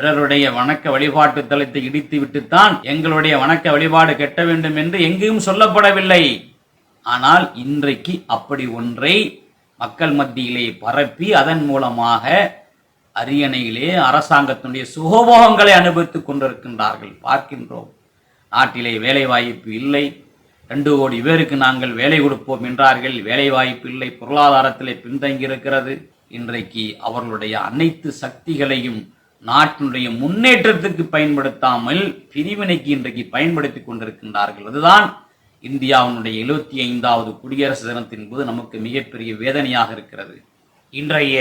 பிறருடைய வணக்க வழிபாட்டு தலத்தை இடித்து விட்டுத்தான் எங்களுடைய வணக்க வழிபாடு கெட்ட வேண்டும் என்று எங்கேயும் சொல்லப்படவில்லை. ஆனால் இன்றைக்கு அப்படி ஒன்றை மக்கள் மத்தியிலே பரப்பி அதன் மூலமாக அரியணையிலே அரசாங்கத்தினுடைய சுகபோகங்களை அனுபவித்துக் கொண்டிருக்கின்றார்கள். பார்க்கின்றோம். நாட்டிலே வேலைவாய்ப்பு இல்லை. ரெண்டு கோடி பேருக்கு நாங்கள் வேலை கொடுப்போம் என்றார்கள். வேலைவாய்ப்பு இல்லை. பொருளாதாரத்திலே பின்தங்கி இருக்கிறது இன்றைக்கு அவர்களுடைய அனைத்து சக்திகளையும் நாட்டினுடைய முன்னேற்றத்துக்கு பயன்படுத்தாமல் பிரிவினைக்கு இன்றைக்கு பயன்படுத்திக் கொண்டிருக்கின்றார்கள். அதுதான் இந்தியாவினுடைய எழுபத்தி ஐந்தாவது குடியரசு தினத்தின் போது நமக்கு மிகப்பெரிய வேதனையாக இருக்கிறது. இன்றைய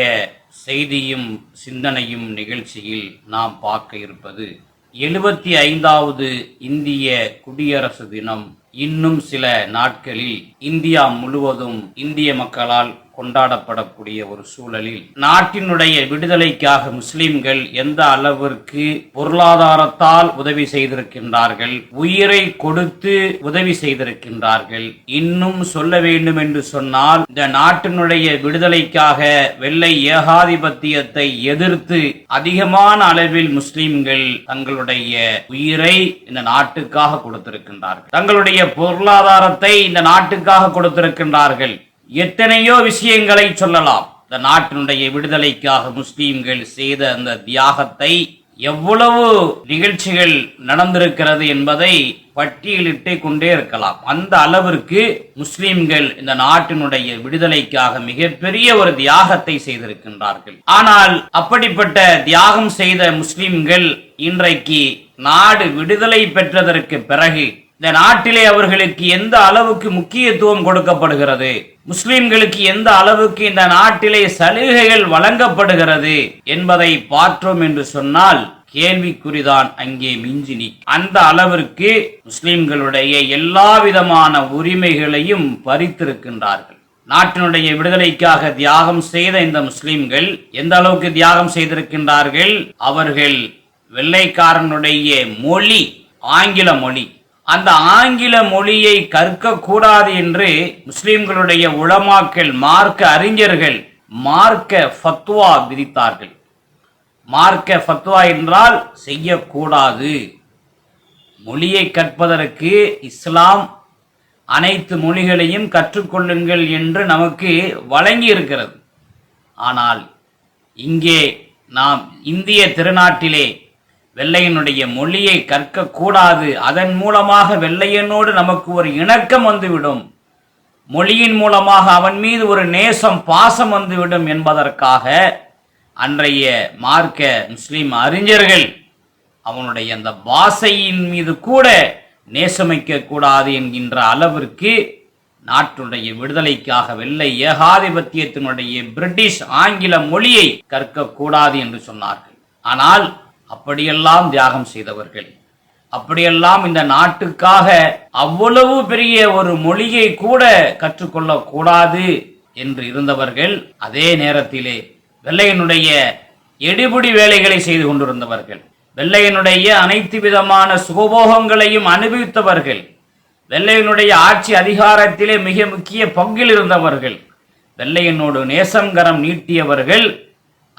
செய்தியும் சிந்தனையும் நிகழ்ச்சியில் நாம் பார்க்க இருப்பது எழுபத்தி ஐந்தாவது இந்திய குடியரசு தினம். இன்னும் சில நாட்களில் இந்தியா முழுவதும் இந்திய மக்களால் கொண்டாடப்படக்கூடிய ஒரு சூழலில் நாட்டினுடைய விடுதலைக்காக முஸ்லிம்கள் எந்த அளவிற்கு பொருளாதாரத்தால் உதவி செய்திருக்கின்றார்கள் உயிரை கொடுத்து உதவி செய்திருக்கின்றார்கள் இன்னும் சொல்ல வேண்டும் என்று சொன்னால் இந்த நாட்டினுடைய விடுதலைக்காக வெள்ளை ஏகாதிபத்தியத்தை எதிர்த்து அதிகமான அளவில் முஸ்லிம்கள் தங்களுடைய உயிரை இந்த நாட்டுக்காக கொடுத்திருக்கின்றார்கள். தங்களுடைய பொருளாதாரத்தை இந்த நாட்டுக்காக கொடுத்திருக்கின்றார்கள். எத்தனையோ விஷயங்களை சொல்லலாம். இந்த நாட்டினுடைய விடுதலைக்காக முஸ்லீம்கள் செய்த அந்த தியாகத்தை எவ்வளவு நிகழ்ச்சிகள் நடந்திருக்கிறது என்பதை பட்டியலிட்டே கொண்டே இருக்கலாம். அந்த அளவிற்கு முஸ்லிம்கள் இந்த நாட்டினுடைய விடுதலைக்காக மிகப்பெரிய ஒரு தியாகத்தை செய்திருக்கின்றார்கள். ஆனால் அப்படிப்பட்ட தியாகம் செய்த முஸ்லிம்கள் இன்றைக்கு நாடு விடுதலை பெற்றதற்கு பிறகு இந்த நாட்டிலே அவர்களுக்கு எந்த அளவுக்கு முக்கியத்துவம் கொடுக்கப்படுகிறது? முஸ்லிம்களுக்கு எந்த அளவுக்கு இந்த நாட்டிலே சலுகைகள் வழங்கப்படுகிறது என்பதை பார்த்தோம் என்று சொன்னால் கேள்விக்குறிதான் அங்கே மிஞ்சினி. அந்த அளவிற்கு முஸ்லிம்களுடைய எல்லா விதமான உரிமைகளையும் பறித்திருக்கின்றார்கள். நாட்டினுடைய விடுதலைக்காக தியாகம் செய்த இந்த முஸ்லிம்கள் எந்த அளவுக்கு தியாகம் செய்திருக்கின்றார்கள்? அவர்கள் வெள்ளைக்காரனுடைய மொழி ஆங்கில மொழி. அந்த ஆங்கில மொழியை கற்கக்கூடாது என்று முஸ்லிம்களுடைய உளமாக்கல் மார்க்க அறிஞர்கள் மார்க்க ஃபத்வா விதித்தார்கள். மார்க்க ஃபத்வா என்றால் செய்யக்கூடாது. மொழியை கற்பதற்கு இஸ்லாம் அனைத்து மொழிகளையும் கற்றுக்கொள்ளுங்கள் என்று நமக்கு வழங்கி இருக்கிறது ஆனால் இங்கே நாம் இந்திய திருநாட்டிலே வெள்ளையனுடைய மொழியை கற்கக்கூடாது. அதன் மூலமாக வெள்ளையனோடு நமக்கு ஒரு இணக்கம் வந்துவிடும். மொழியின் மூலமாக அவன் மீது ஒரு நேசம் பாசம் வந்துவிடும் என்பதற்காக அன்றைய மார்க்க முஸ்லீம் அறிஞர்கள் அவனுடைய அந்த பாஷையின் மீது கூட நேசமிக்க கூடாது என்கின்ற அளவிற்கு நாட்டுடைய விடுதலைக்காக வெள்ளை ஏகாதிபத்தியத்தினுடைய பிரிட்டிஷ் ஆங்கில மொழியை கற்கக்கூடாது என்று சொன்னார்கள். ஆனால் அப்படியெல்லாம் தியாகம் செய்தவர்கள். அப்படியெல்லாம் இந்த நாட்டுக்காக அவ்வளவு பெரிய ஒரு மொழியை கூட கற்றுக்கொள்ள கூடாது என்று இருந்தவர்கள் அதே நேரத்திலே வெள்ளையனுடைய எடுபிடி வேலைகளை செய்து கொண்டிருந்தவர்கள் வெள்ளையனுடைய அனைத்து விதமான சுகபோகங்களையும் அனுபவித்தவர்கள் வெள்ளையனுடைய ஆட்சி அதிகாரத்திலே மிக முக்கிய பங்கில் இருந்தவர்கள் வெள்ளையனோடு நேசங்கரம் நீட்டியவர்கள்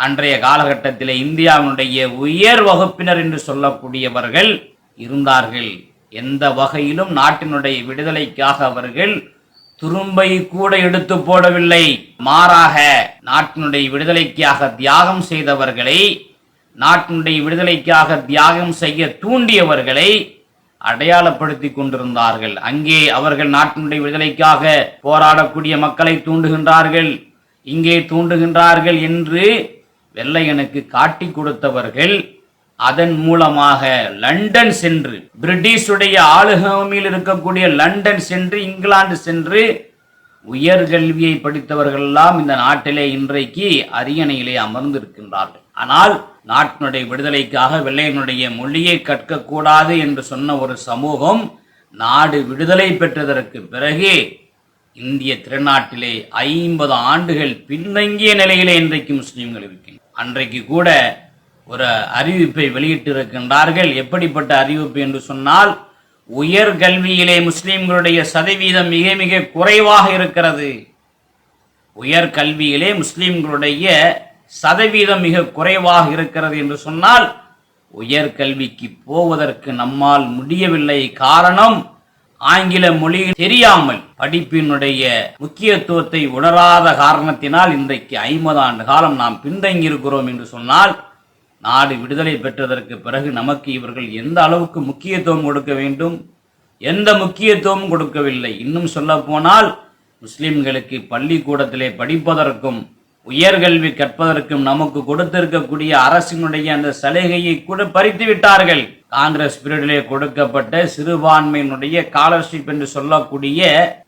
அன்றைய காலகட்டத்தில் இந்தியாவினுடைய உயர் வகுப்பினர் என்று சொல்லக்கூடியவர்கள் இருந்தார்கள். எந்த வகையிலும் நாட்டினுடைய விடுதலைக்காக அவர்கள் துரும்பை கூட எடுத்து போடவில்லை. மாறாக நாட்டினுடைய விடுதலைக்காக தியாகம் செய்தவர்களை நாட்டினுடைய விடுதலைக்காக தியாகம் செய்ய தூண்டியவர்களை அடையாளப்படுத்தி கொண்டிருந்தார்கள். அங்கே அவர்கள் நாட்டினுடைய விடுதலைக்காக போராடக்கூடிய மக்களை தூண்டுகின்றார்கள். இங்கே தூண்டுகின்றார்கள் என்று வெள்ளையனுக்கு காட்டி கொடுத்தவர்கள் அதன் மூலமாக லண்டன் சென்று பிரிட்டிஷுடைய ஆளுகையில் இருக்கக்கூடிய லண்டன் சென்று இங்கிலாந்து சென்று உயர்கல்வியை படித்தவர்கள் எல்லாம் இந்த நாட்டிலே இன்றைக்கு அரியணையிலே அமர்ந்திருக்கின்றார்கள். ஆனால் நாட்டினுடைய விடுதலைக்காக வெள்ளையனுடைய மொழியை கற்கக்கூடாது என்று சொன்ன ஒரு சமூகம் நாடு விடுதலை பெற்றதற்கு பிறகு இந்திய திருநாட்டிலே ஐம்பது ஆண்டுகள் பின்தங்கிய நிலையிலே இன்றைக்கு முஸ்லீம்கள் இருக்கின்றனர். அன்றைக்கு கூட ஒரு அறிவிப்பை வெளியிட்டிருக்கின்றார்கள். எப்படிப்பட்ட அறிவிப்பு என்று சொன்னால் உயர் கல்வியிலே முஸ்லிம்களுடைய சதவீதம் மிக மிக குறைவாக இருக்கிறது. உயர் கல்வியிலே முஸ்லிம்களுடைய சதவீதம் மிக குறைவாக இருக்கிறது என்று சொன்னால் உயர்கல்விக்கு போவதற்கு நம்மால் முடியவில்லை. காரணம் ஆங்கில மொழி தெரியாமல் படிப்பினுடைய முக்கியத்துவத்தை உணராத காரணத்தினால் இன்றைக்கு ஐம்பது ஆண்டு காலம் நாம் பின்தங்கி இருக்கிறோம் என்று சொன்னால் நாடு விடுதலை பெற்றதற்கு பிறகு நமக்கு இவர்கள் எந்த அளவுக்கு முக்கியத்துவம் கொடுக்க வேண்டும்? எந்த முக்கியத்துவமும் கொடுக்கவில்லை? இன்னும் சொல்ல போனால் முஸ்லிம்களுக்கு பள்ளிக்கூடத்திலே படிப்பதற்கும் உயர்கல்வி கற்பதற்கும் நமக்கு கொடுத்திருக்கக்கூடிய அரசினுடைய அந்த சலுகையை கூட பறித்து விட்டார்கள் காங்கிரஸ் பீரியடிலே கொடுக்கப்பட்ட சிறுபான்மையினுடைய ஸ்காலர்ஷிப் என்று சொல்லக்கூடிய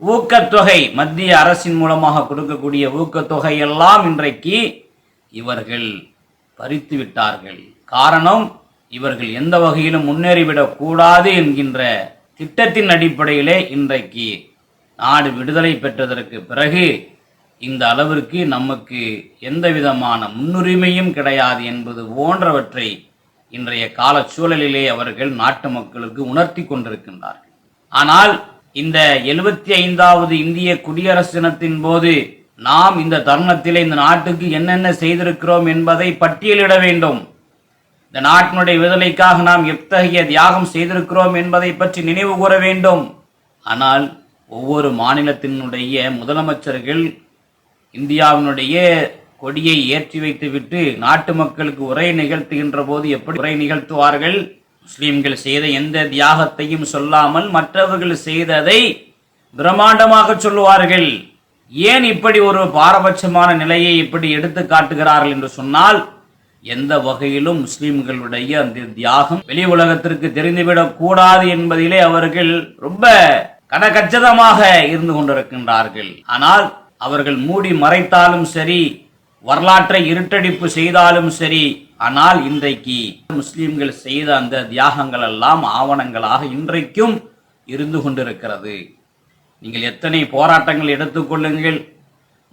ஊக்கத்தொகை மத்திய அரசின் மூலமாக கொடுக்கக்கூடிய ஊக்கத்தொகை எல்லாம் இன்றைக்கு இவர்கள் பறித்து விட்டார்கள். காரணம் இவர்கள் எந்த வகையிலும் முன்னேறிவிடக் கூடாது என்கின்ற திட்டத்தின் அடிப்படையிலே இன்றைக்கு நாடு விடுதலை பெற்றதற்கு பிறகு இந்த அளவிற்கு நமக்கு எந்த விதமான முன்னுரிமையும் கிடையாது என்பது போன்றவற்றை இன்றைய கால சூழலிலே அவர்கள் நாட்டு மக்களுக்கு உணர்த்தி கொண்டிருக்கின்றார்கள். ஆனால் இந்த எழுபத்தி ஐந்தாவது இந்திய குடியரசு தினத்தின் போது நாம் இந்த தருணத்திலே இந்த நாட்டுக்கு என்னென்ன செய்திருக்கிறோம் என்பதை பட்டியலிட வேண்டும். இந்த நாட்டினுடைய விடுதலைக்காக நாம் எத்தகைய தியாகம் செய்திருக்கிறோம் என்பதை பற்றி நினைவு கூற வேண்டும். ஆனால் ஒவ்வொரு மாநிலத்தினுடைய முதலமைச்சர்கள் இந்தியாவினுடைய கொடியை ஏற்றி வைத்துவிட்டு நாட்டு மக்களுக்கு உரை நிகழ்த்துகின்ற போது எப்படி உரை நிகழ்த்துவார்கள்? முஸ்லீம்கள் செய்த எந்த தியாகத்தையும் சொல்லாமல் மற்றவர்கள் செய்ததை பிரம்மாண்டமாக சொல்லுவார்கள். ஏன் இப்படி ஒரு பாரபட்சமான நிலையை இப்படி எடுத்து காட்டுகிறார்கள் என்று சொன்னால் எந்த வகையிலும் முஸ்லிம்களுடைய அந்த தியாகம் வெளி உலகத்திற்கு தெரிந்துவிடக் கூடாது என்பதிலே அவர்கள் ரொம்ப கடகச்சதமாக இருந்து கொண்டிருக்கின்றார்கள். ஆனால் அவர்கள் மூடி மறைத்தாலும் சரி வரலாற்றை இருட்டடிப்பு செய்தாலும் சரி ஆனால் இன்றைக்கு முஸ்லிம்கள் செய்த அந்த தியாகங்கள் எல்லாம் ஆவணங்களாக இன்றைக்கும் இருந்து கொண்டிருக்கிறது. நீங்கள் எத்தனை போராட்டங்கள் எடுத்துக்கொள்ளுங்கள்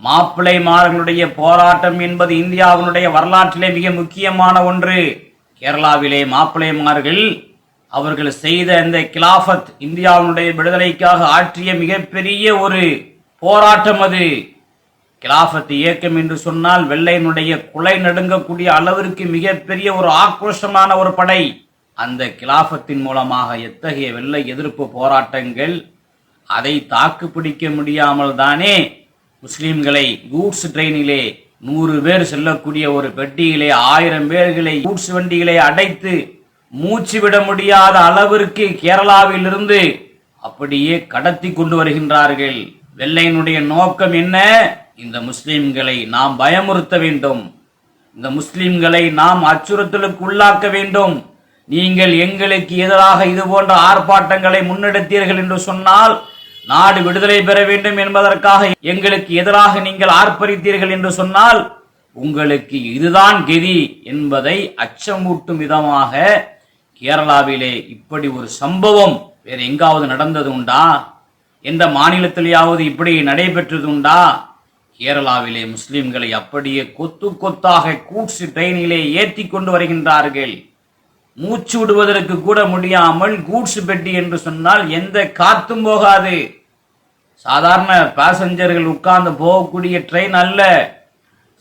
மாப்பிள்ளைமார்களுடைய போராட்டம் என்பது இந்தியாவினுடைய வரலாற்றிலே மிக முக்கியமான ஒன்று. கேரளாவிலே மாப்பிள்ளைமார்கள் அவர்கள் செய்த இந்த கிலாஃபத் இந்தியாவினுடைய விடுதலைக்காக ஆற்றிய மிகப்பெரிய ஒரு போராட்டம் அது. கிலாஃபத் இயக்கம் என்று சொன்னால் வெள்ளையினுடைய குலை நடுங்கக்கூடிய அளவிற்கு மிகப்பெரிய ஒரு ஆக்ரோஷமான ஒரு படை. அந்த கிலாஃபத்தின் மூலமாக எத்தகைய வெள்ளை எதிர்ப்பு போராட்டங்கள் அதை தாக்கு பிடிக்க முடியாமல் தானே முஸ்லீம்களை கூட்ஸ் ட்ரெயினிலே நூறு பேர் செல்லக்கூடிய ஒரு பெட்டியிலே ஆயிரம் பேர்களை கூட்ஸ் வண்டிகளை அடைத்து மூச்சு விட முடியாத அளவிற்கு கேரளாவிலிருந்து அப்படியே கடத்தி கொண்டு வருகின்றார்கள். வெள்ளையினுடைய நோக்கம் என்ன? இந்த முஸ்லிம்களை நாம் பயமுறுத்த வேண்டும். இந்த முஸ்லிம்களை நாம் அச்சுறுத்தலுக்கு உள்ளாக்க வேண்டும். நீங்கள் எங்களுக்கு எதிராக இது போன்ற ஆர்ப்பாட்டங்களை முன்னெடுத்தீர்கள் என்று சொன்னால் நாடு விடுதலை பெற வேண்டும் என்பதற்காக எங்களுக்கு எதிராக நீங்கள் ஆர்ப்பரித்தீர்கள் என்று சொன்னால் உங்களுக்கு இதுதான் கெதி என்பதை அச்சமூட்டும் விதமாக கேரளாவிலே இப்படி ஒரு சம்பவம் வேற எங்காவது நடந்தது உண்டா எந்த மாநிலத்திலேயாவது இப்படி நடைபெற்றது உண்டா கேரளாவிலே முஸ்லிம்களை அப்படியே கொத்து கொத்தாக கூட்ஸ் ட்ரெயினிலே ஏற்றி கொண்டு வருகின்றார்கள். மூச்சு விடுவதற்கு கூட முடியாமல் கூட்ஸ் பெட்டி என்று சொன்னால் எந்த காத்தும் போகாது. சாதாரண பாசஞ்சர்கள் உட்கார்ந்து போகக்கூடிய ட்ரெயின் அல்ல.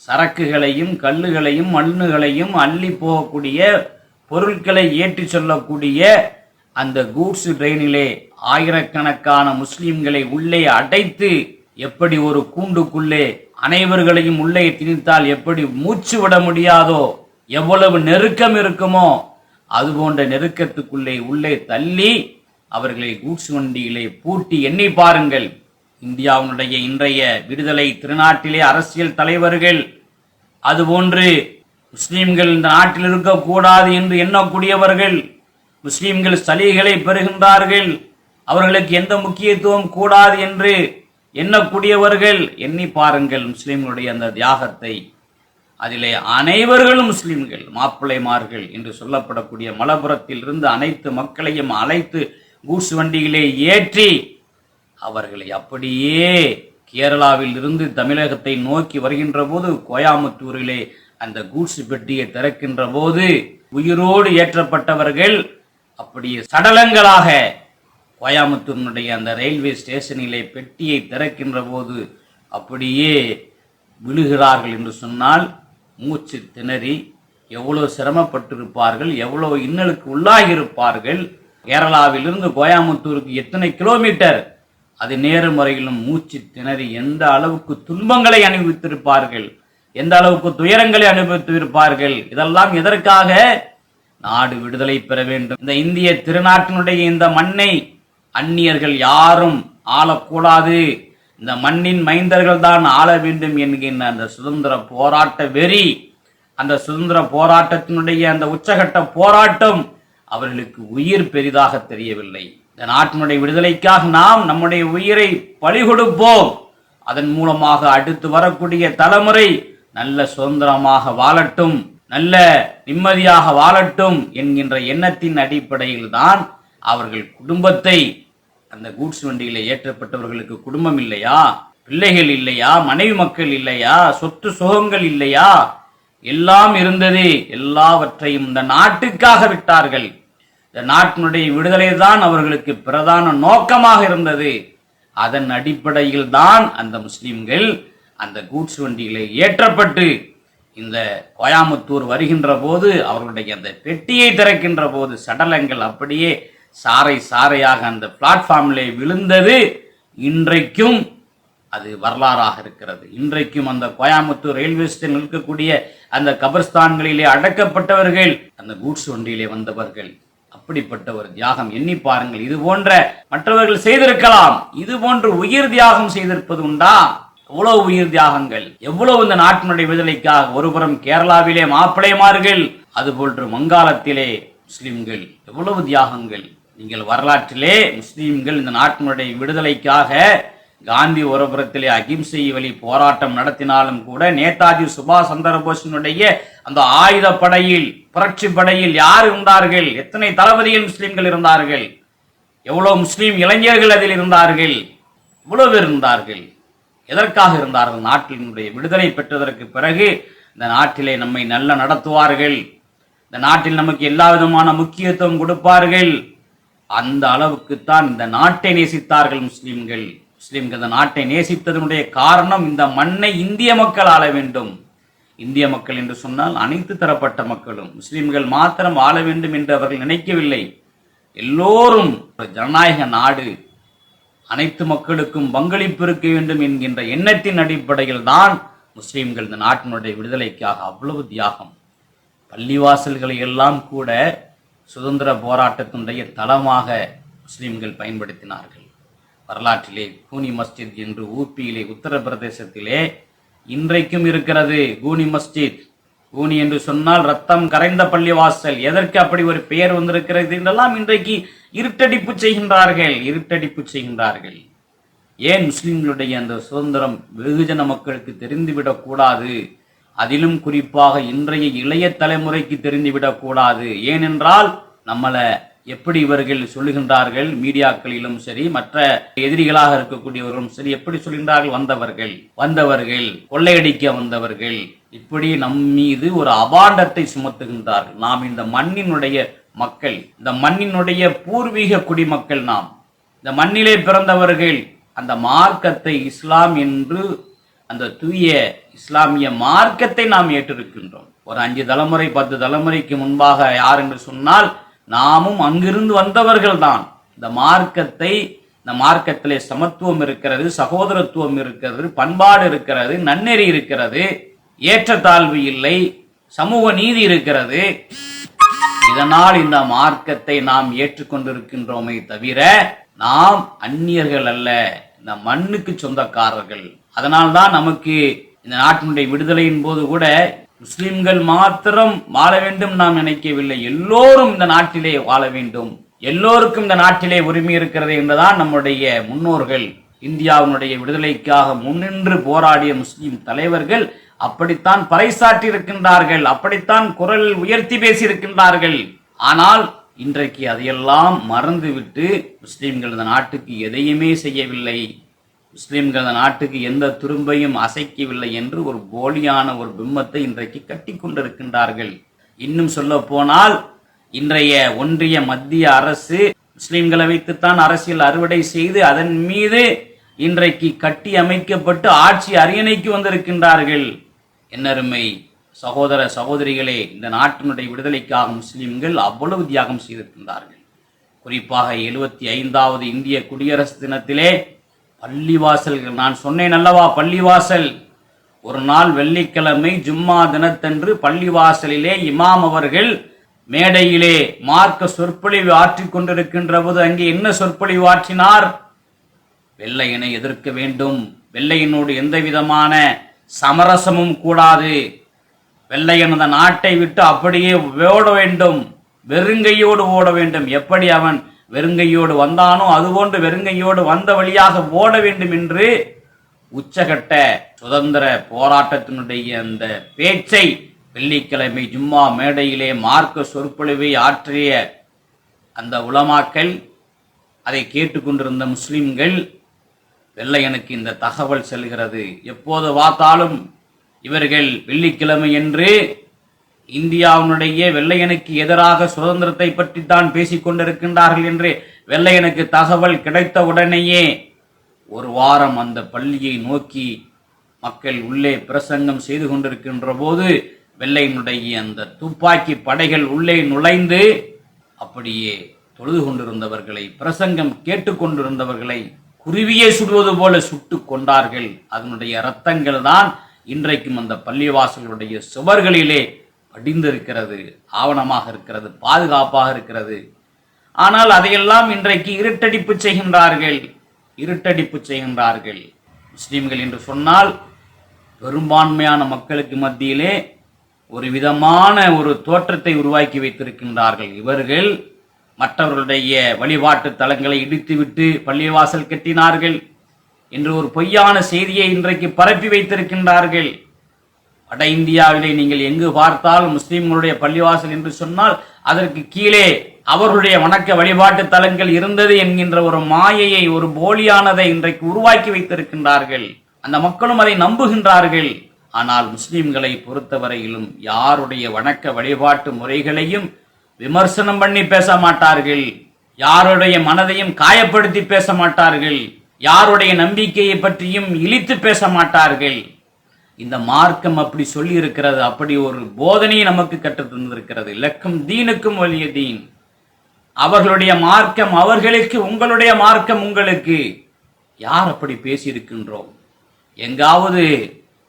சரக்குகளையும் கல்லுகளையும் மண்ணுகளையும் அள்ளி போகக்கூடிய பொருட்களை ஏற்றி சொல்லக்கூடிய அந்த கூட்ஸ் ட்ரெயினிலே ஆயிரக்கணக்கான முஸ்லிம்களை உள்ளே அடைத்து எப்படி ஒரு கூண்டுக்குள்ளே அனைவர்களையும் உள்ளே திணித்தால் எப்படி மூச்சு விட முடியாதோ எவ்வளவு நெருக்கம் இருக்குமோ அது போன்ற நெருக்கத்துக்குள்ளே உள்ளே தள்ளி அவர்களை கூட்ஸ் வண்டியிலே பூட்டி எண்ணி பாருங்கள். இந்தியாவினுடைய இன்றைய விடுதலை திருநாட்டிலே அரசியல் தலைவர்கள் அதுபோன்று முஸ்லீம்கள் இந்த நாட்டில் இருக்கக்கூடாது என்று எண்ணக்கூடியவர்கள் முஸ்லீம்கள் சலுகைகளை பெறுகின்றார்கள் அவர்களுக்கு எந்த முக்கியத்துவம் கூடாது என்று எண்ணக்கூடியவர்கள் எண்ணி பாருங்கள் முஸ்லீம்களுடைய அந்த தியாகத்தை. அதிலே அனைவர்களும் முஸ்லிம்கள் மாப்பிள்ளைமார்கள் என்று சொல்லப்படக்கூடிய மலபுரத்தில் இருந்து அனைத்து மக்களையும் அழைத்து கூட்ஸ் வண்டியிலே ஏற்றி அவர்களை அப்படியே கேரளாவில் இருந்து தமிழகத்தை நோக்கி வருகின்ற போது கோயாமுத்தூரிலே அந்த கூட்ஸ் பெட்டியை திறக்கின்ற போது உயிரோடு ஏற்றப்பட்டவர்கள் அப்படியே சடலங்களாக கோயாமுத்தூரினுடைய அந்த ரயில்வே ஸ்டேஷனிலே பெட்டியை திறக்கின்ற போது அப்படியே விழுகிறார்கள் என்று சொன்னால் மூச்சு திணறி எவ்வளோ சிரமப்பட்டிருப்பார்கள் எவ்வளோ இன்னலுக்கு உள்ளாகியிருப்பார்கள். கேரளாவிலிருந்து கோயாமுத்தூருக்கு எத்தனை கிலோமீட்டர்? அது நேரு முறையிலும் மூச்சு திணறி எந்த அளவுக்கு துன்பங்களை அனுபவித்திருப்பார்கள் எந்த அளவுக்கு துயரங்களை அனுபவித்திருப்பார்கள் இதெல்லாம் எதற்காக? நாடு விடுதலை பெற வேண்டும். இந்த இந்திய திருநாட்டினுடைய இந்த மண்ணை அந்நியர்கள் யாரும் ஆளக்கூடாது. இந்த மண்ணின் மைந்தர்கள் தான் ஆள வேண்டும் என்கின்ற அந்த சுதந்திர போராட்ட வெறி அந்த சுதந்திர போராட்டத்தினுடைய அந்த உச்சகட்ட போராட்டம் அவர்களுக்கு உயிர் பெரிதாக தெரியவில்லை. இந்த நாட்டினுடைய விடுதலைக்காக நாம் நம்முடைய உயிரை பலி கொடுப்போம். அதன் மூலமாக அடுத்து வரக்கூடிய தலைமுறை நல்ல சுதந்திரமாக வாழட்டும் நல்ல நிம்மதியாக வாழட்டும் என்கின்ற எண்ணத்தின் அடிப்படையில் தான் அவர்கள் குடும்பத்தை அந்த கூட்ஸ் வண்டியில் ஏற்றப்பட்டவர்களுக்கு குடும்பம் இல்லையா? பிள்ளைகள் இல்லையா? மனைவி மக்கள் இல்லையா? சொத்து சுகங்கள் இல்லையா? எல்லாம் இருந்தது எல்லாவற்றையும் இந்த நாட்டுக்காக விட்டார்கள். இந்த நாட்டினுடைய விடுதலை தான் அவர்களுக்கு பிரதான நோக்கமாக இருந்தது. அதன் அடிப்படையில் தான் அந்த முஸ்லிம்கள் அந்த கூட்ஸ் வண்டியிலே ஏற்றப்பட்டு இந்த கோயாமுத்தூர் வருகின்ற போது அவர்களுடைய அந்த பெட்டியை திறக்கின்ற போது சடலங்கள் அப்படியே சாறை சாறையாக அந்த பிளாட்ஃபார்மிலே விழுந்தது. இன்றைக்கும் அது வரலாறாக இருக்கிறது. இன்றைக்கும் அந்த கோயம்புத்தூர் ரயில்வே ஸ்டேஷன் இருக்கக்கூடிய அந்த கபர்ஸ்தான்களிலே அடக்கப்பட்டவர்கள் அந்த கூட்ஸ் ஒன்றிலே வந்தவர்கள் அப்படிப்பட்ட ஒரு தியாகம் எண்ணி பாருங்கள். இது போன்ற மற்றவர்கள் செய்திருக்கலாம். இது போன்று உயிர் தியாகம் செய்திருப்பது உண்டா? எவ்வளவு உயிர் தியாகங்கள்? எவ்வளவு இந்த நாட்டினுடைய விடுதலைக்காக ஒருபுறம் கேரளாவிலே மாப்பிள்ளைமார்கள் அதுபோன்று வங்காளத்திலே முஸ்லிம்கள் எவ்வளவு தியாகங்கள்? நீங்கள் வரலாற்றிலே முஸ்லீம்கள் இந்த நாட்டினுடைய விடுதலைக்காக காந்தி ஒருபுறத்திலே அகிம்சை வழி போராட்டம் நடத்தினாலும் கூட நேதாஜி சுபாஷ் சந்திரபோஸினுடைய அந்த ஆயுத படையில் புரட்சி படையில் யார் இருந்தார்கள்? எத்தனை தளபதிகள் முஸ்லீம்கள் இருந்தார்கள்? எவ்வளவு முஸ்லீம் இளைஞர்கள் அதில் இருந்தார்கள்? இவ்வளவு பேர் இருந்தார்கள்? எதற்காக இருந்தார்கள்? நாட்டினுடைய விடுதலை பெற்றதற்கு பிறகு இந்த நாட்டிலே நம்மை நல்ல நடத்துவார்கள். இந்த நாட்டில் நமக்கு எல்லா விதமான முக்கியத்துவம் கொடுப்பார்கள். அந்த அளவுக்குத்தான் இந்த நாட்டை நேசித்தார்கள் முஸ்லிம்கள். முஸ்லிம்கள் இந்த நாட்டை நேசித்ததனுடைய காரணம் இந்த மண்ணை இந்திய மக்கள் ஆள வேண்டும். இந்திய மக்கள் என்று சொன்னால் அனைத்து தரப்பட்ட மக்களும். முஸ்லிம்கள் மாத்திரம் ஆள வேண்டும் என்று அவர்கள் நினைக்கவில்லை. எல்லோரும் ஜனநாயக நாடு. அனைத்து மக்களுக்கும் பங்களிப்பு இருக்க வேண்டும் என்கின்ற எண்ணத்தின் அடிப்படையில் தான் முஸ்லிம்கள் இந்த நாட்டினுடைய விடுதலைக்காக அவ்வளவு தியாகம். பள்ளிவாசல்களை எல்லாம் கூட சுதந்திர போராட்டத்தினுடைய தளமாக முஸ்லீம்கள் பயன்படுத்தினார்கள். வரலாற்றிலே கூனி மஸ்ஜித் என்று ஊப்பியிலே உத்தரப்பிரதேசத்திலே இன்றைக்கும் இருக்கிறது கூனி மஸ்ஜித். கூனி என்று சொன்னால் ரத்தம் கரைந்த பள்ளிவாசல். எதற்கு அப்படி ஒரு பெயர் வந்திருக்கிறது என்றெல்லாம் இன்றைக்கு இருட்டடிப்பு செய்கின்றார்கள் இருட்டடிப்பு செய்கின்றார்கள். ஏன் முஸ்லிம்களுடைய அந்த சுதந்திரம் வெகுஜன மக்களுக்கு தெரிந்துவிடக்கூடாது? அதிலும் குறிப்பாக இன்றைய இளைய தலைமுறைக்கு தெரிந்துவிடக்கூடாது. ஏனென்றால் நம்மளை எப்படி இவர்கள் சொல்லுகின்றார்கள் மீடியாக்களிலும் சரி மற்ற எதிரிகளாக இருக்கக்கூடியவர்களும் சரி எப்படி சொல்கின்றார்கள் வந்தவர்கள் வந்தவர்கள் கொள்ளையடிக்க வந்தவர்கள் இப்படி நம் மீது ஒரு அபாண்டத்தை சுமத்துகின்றார்கள். நாம் இந்த மண்ணினுடைய மக்கள் இந்த மண்ணினுடைய பூர்வீக குடிமக்கள் நாம். இந்த மண்ணிலே பிறந்தவர்கள் அந்த மார்க்கத்தை இஸ்லாம் என்று அந்த தூய இஸ்லாமிய மார்க்கத்தை நாம் ஏற்றிருக்கின்றோம். ஒரு அஞ்சு தலைமுறை பத்து தலைமுறைக்கு முன்பாக யார் என்று சொன்னால் நாமும் அங்கிருந்து வந்தவர்கள் தான் இந்த மார்க்கத்தை இந்த மார்க்கத்திலே சமத்துவம் இருக்கிறது சகோதரத்துவம் இருக்கிறது பண்பாடு இருக்கிறது நன்னெறி இருக்கிறது ஏற்றத்தாழ்வு இல்லை சமூக நீதி இருக்கிறது. இதனால் இந்த மார்க்கத்தை நாம் ஏற்றுக்கொண்டிருக்கின்றோமே தவிர நாம் அந்நியர்கள் அல்ல இந்த மண்ணுக்கு சொந்தக்காரர்கள். அதனால்தான் நமக்கு இந்த நாட்டினுடைய விடுதலையின் போது கூட முஸ்லிம்கள் மாத்திரம் வாழ வேண்டும் நாம் நினைக்கவில்லை. எல்லோரும் இந்த நாட்டிலே வாழ வேண்டும். எல்லோருக்கும் இந்த நாட்டிலே உரிமை இருக்கிறது என்றுதான் நம்முடைய முன்னோர்கள் இந்தியாவினுடைய விடுதலைக்காக முன்னின்று போராடிய முஸ்லிம் தலைவர்கள் அப்படித்தான் பறைசாற்றி இருக்கின்றார்கள் அப்படித்தான் குரல் உயர்த்தி பேசியிருக்கின்றார்கள். ஆனால் இன்றைக்கு அதையெல்லாம் மறந்துவிட்டு முஸ்லிம்கள் இந்த நாட்டுக்கு எதையுமே செய்யவில்லை. முஸ்லீம்கள் அந்த நாட்டுக்கு எந்த துரும்பையும் அசைக்கவில்லை என்று ஒரு போலியான ஒரு பிம்பத்தை இன்றைக்கு கட்டி கொண்டிருக்கின்றார்கள். இன்னும் சொல்ல போனால் இன்றைய ஒன்றிய மத்திய அரசு முஸ்லீம்களை வைத்துத்தான் அரசியல் அறுவடை செய்து அதன் மீது இன்றைக்கு கட்டி அமைக்கப்பட்டு ஆட்சி அரியணைக்கு வந்திருக்கின்றார்கள். என்னருமை சகோதர சகோதரிகளே இந்த நாட்டினுடைய விடுதலைக்காக முஸ்லிம்கள் அவ்வளவு தியாகம் செய்திருக்கின்றார்கள். குறிப்பாக எழுபத்தி ஐந்தாவது இந்திய குடியரசு தினத்திலே பள்ளிவாசல்கள். நான் சொன்னேன் அல்லவா பள்ளிவாசல். ஒரு நாள் வெள்ளிக்கிழமை ஜும்மா தினத்தன்று பள்ளிவாசலிலே இமாம் அவர்கள் மேடையிலே மார்க்க சொற்பொழிவு ஆற்றிக் கொண்டிருக்கின்ற போது அங்கே என்ன சொற்பொழிவு ஆற்றினார்? வெள்ளையனை எதிர்க்க வேண்டும். வெள்ளையனோடு எந்த விதமான சமரசமும் கூடாது. வெள்ளையன் அந்த நாட்டை விட்டு அப்படியே ஓட வேண்டும். வெறுங்கையோடு ஓட வேண்டும். எப்படி அவன் வெறுங்கையோடு வந்தானோ அதுபோன்று வெறுங்கையோடு வந்த வழியாக ஓட வேண்டும் என்று உச்சகட்ட சுதந்திர போராட்டத்தினுடைய அந்த பேச்சை வெள்ளிக்கிழமை ஜும்மா மேடையிலே மார்க்க சொற்பொழிவை ஆற்றிய அந்த உலமாக்கள் அதை கேட்டுக்கொண்டிருந்த முஸ்லிம்கள் வெள்ளையனுக்கு இந்த தகவல் செல்கிறது. எப்போது பார்த்தாலும் இவர்கள் வெள்ளிக்கிழமை என்று இந்தியாவினுடைய வெள்ளையனுக்கு எதிராக சுதந்திரத்தை பற்றி தான் பேசிக் கொண்டிருக்கின்றார்கள் என்று வெள்ளையனுக்கு தகவல் கிடைத்த உடனேயே ஒரு வாரம் அந்த பள்ளியை நோக்கி மக்கள் உள்ளே பிரசங்கம் செய்து கொண்டிருக்கின்ற போது வெள்ளையனுடைய அந்த துப்பாக்கி படைகள் உள்ளே நுழைந்து அப்படியே தொழுது கொண்டிருந்தவர்களை பிரசங்கம் கேட்டுக்கொண்டிருந்தவர்களை குருவியை சுடுவது போல சுட்டு கொண்டார்கள். அதனுடைய இரத்தங்கள் தான் இன்றைக்கும் அந்த பள்ளிவாசலுடைய சுவர்களிலே படிந்திருக்கிறது ஆவணமாக இருக்கிறது பாதுகாப்பாக இருக்கிறது. ஆனால் அதையெல்லாம் இன்றைக்கு இருட்டடிப்பு செய்கின்றார்கள். இருட்டடிப்பு செய்கின்றார்கள். முஸ்லீம்கள் என்று சொன்னால் பெரும்பான்மையான மக்களுக்கு மத்தியிலே ஒரு விதமான ஒரு தோற்றத்தை உருவாக்கி வைத்திருக்கின்றார்கள். இவர்கள் மற்றவர்களுடைய வழிபாட்டு தலங்களை இடித்துவிட்டு பள்ளிவாசல் கட்டினார்கள் என்று ஒரு பொய்யான செய்தியை இன்றைக்கு பரப்பி வைத்திருக்கின்றார்கள். வட இந்தியாவிலே நீங்கள் எங்கு பார்த்தால் முஸ்லிம்களுடைய பள்ளிவாசல் என்று சொன்னால் அதற்கு கீழே அவர்களுடைய வணக்க வழிபாட்டு தலங்கள் இருந்தது என்கின்ற ஒரு மாயையை ஒரு போலியானதை இன்றைக்கு உருவாக்கி வைத்திருக்கின்றார்கள். அந்த மக்களும் அதை நம்புகின்றார்கள். ஆனால் முஸ்லிம்களை பொறுத்தவரையிலும் யாருடைய வணக்க வழிபாட்டு முறைகளையும் விமர்சனம் பண்ணி பேச மாட்டார்கள். யாருடைய மனதையும் காயப்படுத்தி பேச மாட்டார்கள். யாருடைய நம்பிக்கையை பற்றியும் இழித்து பேச மாட்டார்கள். இந்த மார்க்கம் அப்படி சொல்லி இருக்கிறது அப்படி ஒரு போதனையை நமக்கு கற்று தந்திருக்கிறது. இலக்கம் தீனுக்கும் வலிய தீன். அவர்களுடைய மார்க்கம் அவர்களுக்கு உங்களுடைய மார்க்கம் உங்களுக்கு. யார் அப்படி பேசியிருக்கின்றோம்? எங்காவது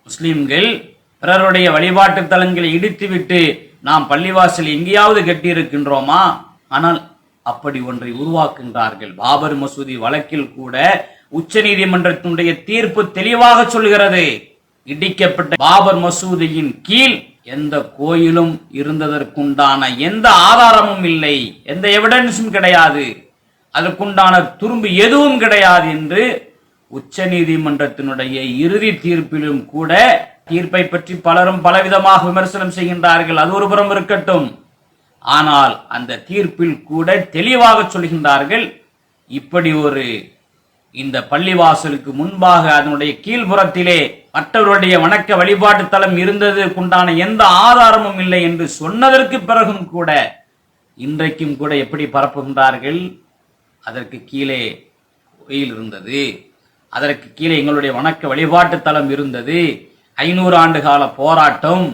முஸ்லிம்கள் பிறருடைய வழிபாட்டு தலங்களை இடித்துவிட்டு நாம் பள்ளிவாசல் எங்கேயாவது கட்டியிருக்கின்றோமா? ஆனால் அப்படி ஒன்றை உருவாக்குகின்றார்கள். பாபர் மசூதி வழக்கில் கூட உச்சநீதிமன்றத்தினுடைய தீர்ப்பு தெளிவாக சொல்கிறது. இடிக்கப்பட்ட பாபர் மசூதியின் கீழ் எந்த கோயிலும் இருந்ததற்குண்டான எந்த ஆதாரமும் இல்லை. எந்த எவிடன்ஸும் கிடையாது. அதற்குண்டான துரும்பு எதுவும் கிடையாது என்று உச்சநீதிமன்றத்தினுடைய இறுதி தீர்ப்பிலும் கூட தீர்ப்பை பற்றி பலரும் பலவிதமாக விமர்சனம் செய்கின்றார்கள். அது ஒரு புறம் இருக்கட்டும். ஆனால் அந்த தீர்ப்பில் கூட தெளிவாக சொல்கின்றார்கள் இப்படி ஒரு இந்த பள்ளிவாசலுக்கு முன்பாக அதனுடைய கீழ்புறத்திலே மற்றவருடைய வணக்க வழிபாட்டு தலம் இருந்ததுக்குண்டான எந்த ஆதாரமும் இல்லை என்று சொன்னதற்கு பிறகும் கூட இன்றைக்கும் கூட எப்படி பரப்புகின்றார்கள்? அதற்கு கீழே கோயில் இருந்தது. அதற்கு கீழே எங்களுடைய வணக்க வழிபாட்டு தலம் இருந்தது. ஐநூறு ஆண்டு கால போராட்டம்.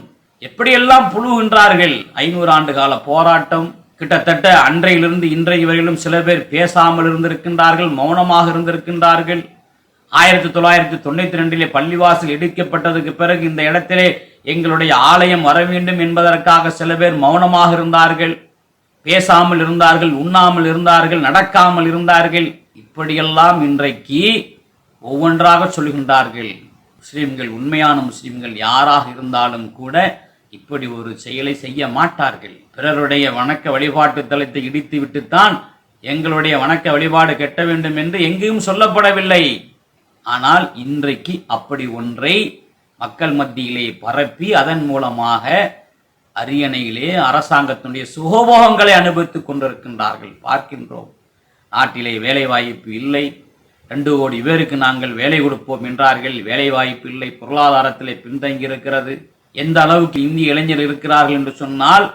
எப்படியெல்லாம் புழுகின்றார்கள் ஐநூறு ஆண்டு கால போராட்டம். கிட்டத்தட்ட அன்றையிலிருந்து இன்றைய வரையிலும் சில பேர் பேசாமல் இருந்திருக்கின்றார்கள் மௌனமாக இருந்திருக்கின்றார்கள். ஆயிரத்தி தொள்ளாயிரத்தி தொண்ணூத்தி ரெண்டிலே பள்ளிவாசல் இடிக்கப்பட்டதுக்கு பிறகு இந்த இடத்திலே எங்களுடைய ஆலயம் வர வேண்டும் என்பதற்காக சில பேர் மௌனமாக இருந்தார்கள். பேசாமல் இருந்தார்கள் உண்ணாமல் இருந்தார்கள் நடக்காமல் இருந்தார்கள். இப்படியெல்லாம் இன்றைக்கு ஒவ்வொன்றாக சொல்கின்றார்கள் முஸ்லிம்கள் உண்மையான முஸ்லிம்கள் யாராக இருந்தாலும் கூட இப்படி ஒரு செயலை செய்ய மாட்டார்கள். பிறருடைய வணக்க வழிபாட்டு தளத்தை இடித்து விட்டுத்தான் எங்களுடைய வணக்க வழிபாடு கெட்ட வேண்டும் என்று எங்கேயும் சொல்லப்படவில்லை. ஆனால் இன்றைக்கு அப்படி ஒன்றை மக்கள் மத்தியிலே பரப்பி அதன் மூலமாக அரியணையிலே அரசாங்கத்தினுடைய சுகபோகங்களை அனுபவித்துக் கொண்டிருக்கின்றார்கள். பார்க்கின்றோம். நாட்டிலே வேலைவாய்ப்பு இல்லை. ரெண்டு கோடி பேருக்கு நாங்கள் வேலை கொடுப்போம் என்றார்கள். வேலைவாய்ப்பு இல்லை. பொருளாதாரத்திலே பின்தங்கி இருக்கிறது. எந்த அளவுக்கு இந்திய இளைஞர் இருக்கிறார்கள் என்று சொன்னால்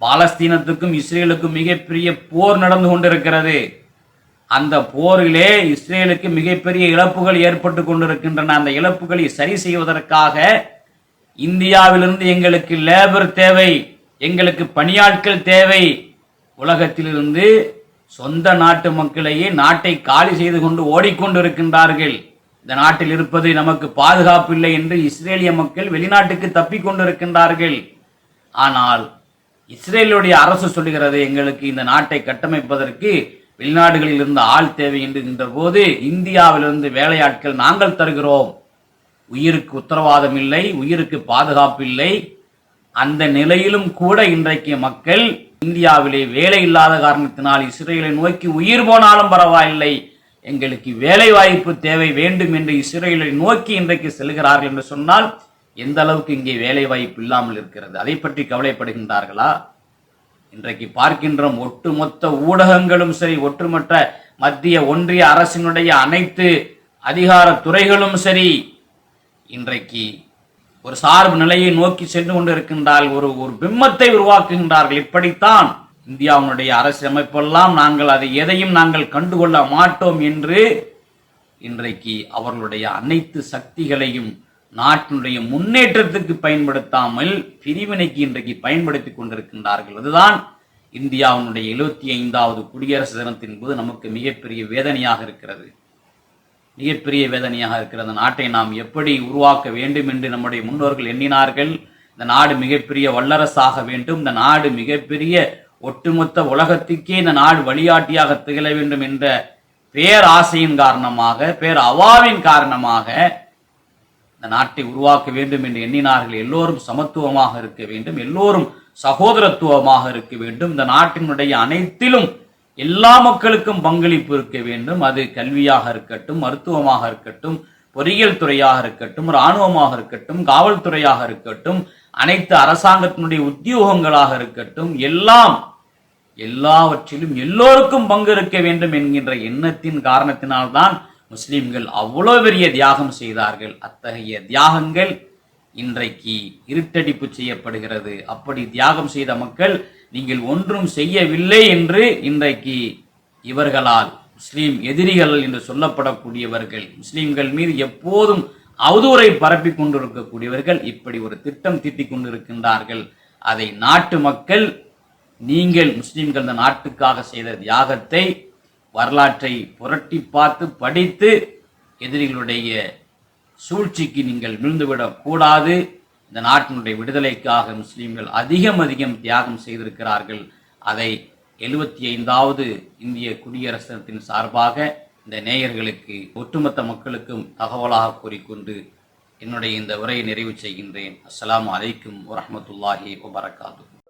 பாலஸ்தீனத்துக்கும் இஸ்ரேலுக்கும் மிகப்பெரிய போர் நடந்து கொண்டிருக்கிறது. அந்த போரிலே இஸ்ரேலுக்கு மிகப்பெரிய இழப்புகள் ஏற்பட்டு கொண்டிருக்கின்றன. அந்த இழப்புகளை சரி செய்வதற்காக இந்தியாவிலிருந்து எங்களுக்கு லேபர் தேவை எங்களுக்கு பணியாட்கள் தேவை. உலகத்திலிருந்து சொந்த நாட்டு மக்களையே நாட்டை காலி செய்து கொண்டு ஓடிக்கொண்டிருக்கின்றார்கள். இந்த நாட்டில் இருப்பது நமக்கு பாதுகாப்பு இல்லை என்று இஸ்ரேலிய மக்கள் வெளிநாட்டுக்கு தப்பிக் கொண்டிருக்கின்றார்கள். ஆனால் இஸ்ரேலுடைய அரசு சொல்லுகிறது எங்களுக்கு இந்த நாட்டை கட்டமைப்பதற்கு வெளிநாடுகளில் இருந்து ஆள் தேவை என்கின்ற போது இந்தியாவிலிருந்து வேலையாட்கள் நாங்கள் தருகிறோம். உயிருக்கு உத்தரவாதம் இல்லை உயிருக்கு பாதுகாப்பு இல்லை அந்த நிலையிலும் கூட இன்றைக்கு மக்கள் இந்தியாவிலே வேலை இல்லாத காரணத்தினால் இஸ்ரேலை நோக்கி உயிர் போனாலும் பரவாயில்லை. எங்களுக்கு வேலை வாய்ப்பு தேவை வேண்டும் என்று இஸ்ரேலை நோக்கி இன்றைக்கு செல்கிறார்கள் என்று சொன்னால் எந்த அளவுக்கு இங்கே வேலை வாய்ப்பு இல்லாமல் இருக்கிறது? அதை பற்றி கவலைப்படுகின்றார்களா? இன்றைக்கு பார்க்கின்றோம் ஒட்டுமொத்த ஊடகங்களும் சரி ஒட்டுமொத்த மத்திய ஒன்றிய அரசினுடைய அனைத்து அதிகார துறைகளும் சரி இன்றைக்கு ஒரு சார்பு நிலையை நோக்கி சென்று கொண்டிருக்கின்றால் ஒரு ஒரு பிம்பத்தை உருவாக்குகின்றார்கள். இப்படித்தான் இந்தியாவினுடைய அரசியலமைப்பெல்லாம் நாங்கள் அதை எதையும் நாங்கள் கண்டுகொள்ள மாட்டோம் என்று இன்றைக்கு அவர்களுடைய அனைத்து சக்திகளையும் நாட்டினுடைய முன்னேற்றத்துக்கு பயன்படுத்தாமல் பிரிவினைக்கு இன்றைக்கு பயன்படுத்திக் கொண்டிருக்கின்றார்கள். அதுதான் இந்தியாவினுடைய எழுபத்தி ஐந்தாவது குடியரசு தினத்தின் போது நமக்கு மிகப்பெரிய வேதனையாக இருக்கிறது. மிகப்பெரிய வேதனையாக இருக்கிறது. நாட்டை நாம் எப்படி உருவாக்க வேண்டும் என்று நம்முடைய முன்னோர்கள் எண்ணினார்கள். இந்த நாடு மிகப்பெரிய வல்லரசாக வேண்டும். இந்த நாடு மிகப்பெரிய ஒட்டுமொத்த உலகத்துக்கே இந்த நாடு வழிகாட்டியாக திகழ வேண்டும் என்ற பேராசையின் காரணமாக பேர் அவாவின் காரணமாக இந்த நாட்டை உருவாக்க வேண்டும் என்று எண்ணினார்கள். எல்லோரும் சமத்துவமாக இருக்க வேண்டும். எல்லோரும் சகோதரத்துவமாக இருக்க வேண்டும். இந்த நாட்டினுடைய அனைத்திலும் எல்லா மக்களுக்கும் பங்களிப்பு இருக்க வேண்டும். அது கல்வியாக இருக்கட்டும் மருத்துவமாக இருக்கட்டும் பொறியியல் துறையாக இருக்கட்டும் இராணுவமாக இருக்கட்டும் காவல்துறையாக இருக்கட்டும் அனைத்து அரசாங்கத்தினுடைய உத்தியோகங்களாக இருக்கட்டும் எல்லாம் எல்லாவற்றிலும் எல்லோருக்கும் பங்கு இருக்க வேண்டும் என்கின்ற எண்ணத்தின் காரணத்தினால்தான் முஸ்லீம்கள் அவ்வளோ பெரிய தியாகம் செய்தார்கள். அத்தகைய தியாகங்கள் இன்றைக்கு இருட்டடிப்பு செய்யப்படுகிறது. அப்படி தியாகம் செய்த மக்கள் நீங்கள் ஒன்றும் செய்யவில்லை என்று இன்றைக்கு இவர்களால் முஸ்லீம் எதிரிகள் என்று சொல்லப்படக்கூடியவர்கள் முஸ்லீம்கள் மீது எப்போதும் அவதூறை பரப்பிக் கொண்டிருக்கக்கூடியவர்கள் இப்படி ஒரு திட்டம் தீட்டிக் கொண்டிருக்கின்றார்கள். அதை நாட்டு மக்கள் நீங்கள் முஸ்லீம்கள் இந்த நாட்டுக்காக செய்த தியாகத்தை வரலாற்றை புரட்டி பார்த்து படித்து எதிரிகளுடைய சூழ்ச்சிக்கு நீங்கள் விழுந்துவிடக் கூடாது. இந்த நாட்டினுடைய விடுதலைக்காக முஸ்லீம்கள் அதிகம் அதிகம் தியாகம் செய்திருக்கிறார்கள். அதை எழுபத்தி ஐந்தாவது இந்திய குடியரசு தினத்தின் சார்பாக இந்த நேயர்களுக்கு ஒட்டுமொத்த மக்களுக்கும் தகவலாக கூறிக்கொண்டு என்னுடைய இந்த உரையை நிறைவு செய்கின்றேன். அஸ்லாம் அலைக்கும் வரமத்துல்லாஹி வபரகாத்து.